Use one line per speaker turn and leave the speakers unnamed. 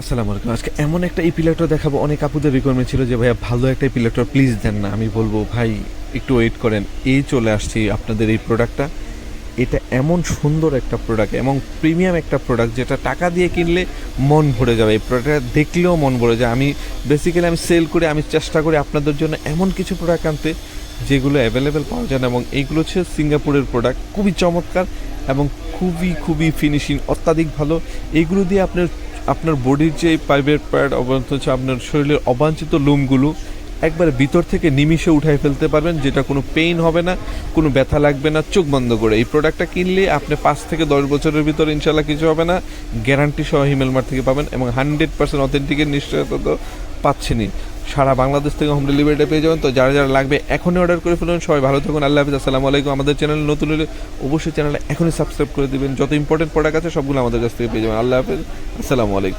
আসসালামু আলাইকুম। আজকে এমন একটা ইপিলেটর দেখাবো। অনেক আপুদের রিকোয়ারমেন্ট ছিল যে, ভাইয়া, ভালো একটা ইপিলেটর প্লিজ দেন না। আমি বলব, ভাই, একটু ওয়েট করেন। এই চলে আসছি আপনাদের এই প্রোডাক্টটা এটা এমন সুন্দর একটা প্রোডাক্ট এবং প্রিমিয়াম একটা প্রোডাক্ট যেটা টাকা দিয়ে কিনলে মন ভরে যাবে। এই প্রোডাক্টটা দেখলেও মন ভরে যায়। আমি বেসিক্যালি আমি সেল করে, আমি চেষ্টা করি আপনাদের জন্য এমন কিছু প্রোডাক্ট আনতে যেগুলো অ্যাভেলেবেল পাওয়া যায় না এবং এইগুলো হচ্ছে সিঙ্গাপুরের প্রোডাক্ট খুবই চমৎকার এবং খুবই খুবই ফিনিশিং অত্যাধিক ভালো। এইগুলো দিয়ে আপনার আপনার বডির যে প্রাইভেট পার্ট অথচ আপনার শরীরের অবাঞ্ছিত লোমগুলো একবার ভিতর থেকে নিমিশে উঠাই ফেলতে পারবেন, যেটা কোনো পেইন হবে না, কোনো ব্যথা লাগবে না, চোখ বন্ধ করে। এই প্রোডাক্টটা কিনলে আপনি পাঁচ থেকে দশ বছরের ভিতর ইনশাল্লাহ কিছু হবে না। গ্যারান্টি সহ হিমেলমার থেকে পাবেন এবং হান্ড্রেড পার্সেন্ট অথেন্টিকের নিশ্চয়তা তো পাচ্ছেনই। সারা বাংলাদেশ থেকে হোম ডেলিভারিটা পেয়ে যাবেন। তো যারা যারা লাগবে এখনই অর্ডার করে ফেলুন। সবাই ভালো থাকুন। আল্লাহ হাফিজ। আসসালামু আলাইকুম। আমাদের চ্যানেল নতুন হলে অবশ্যই চ্যানেলটা এখনই সাবস্ক্রাইব করে দেবেন। যত ইম্পর্টেন্ট প্রোডাক্ট আছে, সবগুলো আমাদের কাছ থেকে পেয়ে যাবেন। আল্লাহ হাফিজ। আসসালামু আলাইকুম।